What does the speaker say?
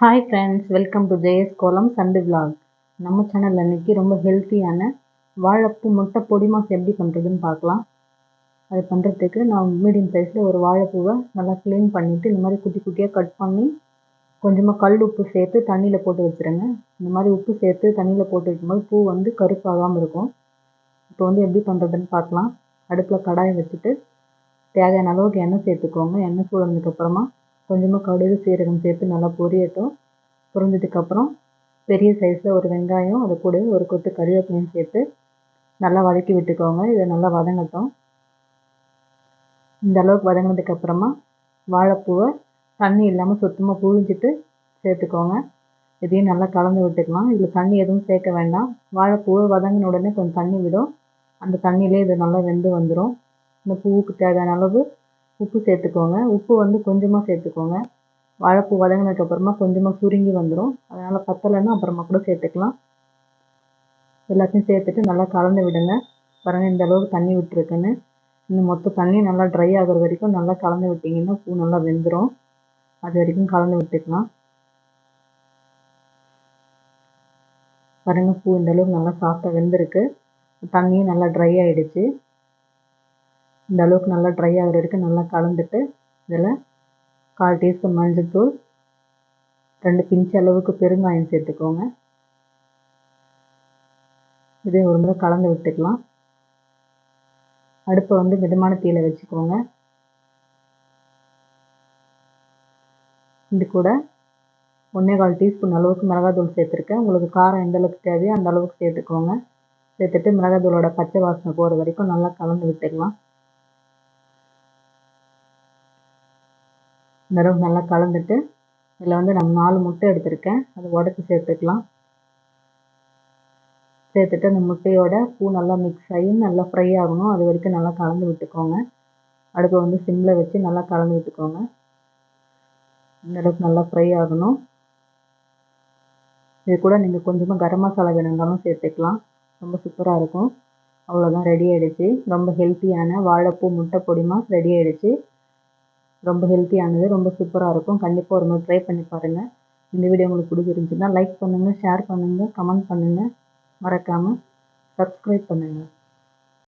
Hi friends welcome to Jaya's kolam சண்டு vlog நம்ம சேனலில் இன்றைக்கி ரொம்ப ஹெல்த்தியான வாழைப்பூ முட்டை பொடி மாசு எப்படி பண்ணுறதுன்னு பார்க்கலாம். அது பண்ணுறதுக்கு நான் மீடியம் சைஸில் ஒரு வாழைப்பூவை நல்லா க்ளீன் பண்ணிவிட்டு இந்த மாதிரி குட்டி குட்டியாக கட் பண்ணி கொஞ்சமாக கல் உப்பு சேர்த்து தண்ணியில் போட்டு வச்சுருங்க. இந்த மாதிரி உப்பு சேர்த்து தண்ணியில் போட்டு வைக்கும்போது பூ வந்து கருப்பாகாமல் இருக்கும். இப்போ வந்து எப்படி பண்ணுறதுன்னு பார்க்கலாம். அடுப்பில் கடாயை வச்சுட்டு தேவையான அளவுக்கு எண்ணெய் சேர்த்துக்கோங்க. எண்ணெய் சூடானதுக்கப்புறமா கொஞ்சமாக கடுகு சீரகம் சேர்த்து நல்லா பொரியட்டும். பொரிஞ்சதுக்கப்புறம் பெரிய சைஸில் ஒரு வெங்காயம் அது கூட ஒரு கொத்து கருவேப்பிலையும் சேர்த்து நல்லா வதக்கி விட்டுக்கோங்க. இதை நல்லா வதங்கட்டும். இந்த அளவுக்கு வதங்கினதுக்கப்புறமா வாழைப்பூவை தண்ணி இல்லாமல் சுத்தமாக புழிஞ்சிட்டு சேர்த்துக்கோங்க. இதையும் நல்லா கலந்து விட்டுக்கலாம். இதில் தண்ணி எதுவும் சேர்க்க வேண்டாம். வாழைப்பூவை வதங்கின உடனே கொஞ்சம் தண்ணி விடும். அந்த தண்ணியிலே இது நல்லா வெந்து வந்துடும் இந்த பூவுக்கு தேவையான அளவு உப்பு சேர்த்துக்கோங்க. உப்பு வந்து கொஞ்சமாக சேர்த்துக்கோங்க. வாழைப்பூ வதங்கினதுக்கப்புறமா கொஞ்சமாக சுருங்கி வந்துடும் அதனால் பத்தலைன்னா அப்புறமா கூட சேர்த்துக்கலாம். எல்லாத்தையும் சேர்த்துட்டு நல்லா கலந்து விடுங்க. பாருங்கள் இந்த அளவுக்கு தண்ணி விட்டுருக்குன்னு. இந்த மொத்த தண்ணி நல்லா ட்ரை ஆகுற வரைக்கும் நல்லா கலந்து விட்டிங்கன்னா பூ நல்லா வெந்துடும் அது வரைக்கும் கலந்து விட்டுக்கலாம். பாருங்கள் பூ இந்த அளவுக்கு நல்லா சாஃப்டாக வெந்திருக்கு. தண்ணியும் நல்லா ட்ரை ஆகிடுச்சு இந்த அளவுக்கு நல்லா ட்ரை ஆகிற வரைக்கும் நல்லா கலந்துட்டு இதில் கால் டீஸ்பூன் மஞ்சள்தூள் ரெண்டு பிஞ்ச் அளவுக்கு பெருங்காயம் சேர்த்துக்கோங்க. இதே ஒரு முறை கலந்து விட்டுக்கலாம். அடுப்பை வந்து மிதமான தீயில வச்சுக்கோங்க. இது கூட ஒன்றே கால் டீஸ்பூன் அளவுக்கு மிளகாத்தூள் சேர்த்துருக்கேன். உங்களுக்கு காரம் எந்த அளவுக்கு தேவையோ அந்த அளவுக்கு சேர்த்துக்கோங்க. சேர்த்துட்டு மிளகாத்தூளோட பச்சை வாசனை போகிற வரைக்கும் நல்லா கலந்து விட்டுக்கலாம். இந்த அளவுக்கு நல்லா கலந்துட்டு இதில் வந்து நான் நாலு முட்டை எடுத்திருக்கேன். அதை உடச்சி சேர்த்துக்கலாம். சேர்த்துட்டு அந்த முட்டையோட பூ நல்லா மிக்ஸ் ஆகி நல்லா ஃப்ரை ஆகணும். அது வரைக்கும் நல்லா கலந்து விட்டுக்கோங்க. அடுப்பை வந்து சிம்மில் வச்சு நல்லா கலந்து விட்டுக்கோங்க. இந்த அளவுக்கு நல்லா ஃப்ரை ஆகணும். இது கூட நீங்கள் கொஞ்சமாக கரம் மசாலா வேணும்னாலும் சேர்த்துக்கலாம். ரொம்ப சூப்பராக இருக்கும். அவ்வளோதான் ரெடி ஆகிடுச்சு ரொம்ப ஹெல்த்தியான வாழைப்பூ முட்டை பொடிமா ரெடி ஆகிடுச்சு ரொம்ப ஹெல்த்தியானது ரொம்ப சூப்பராக இருக்கும். கண்டிப்பாக ஒரு முறை ட்ரை பண்ணி பாருங்கள் இந்த வீடியோ உங்களுக்கு பிடிச்சிருந்துச்சுன்னா லைக் பண்ணுங்கள் ஷேர் பண்ணுங்கள் கமெண்ட் பண்ணுங்கள் மறக்காமல் சப்ஸ்கிரைப் பண்ணுங்கள்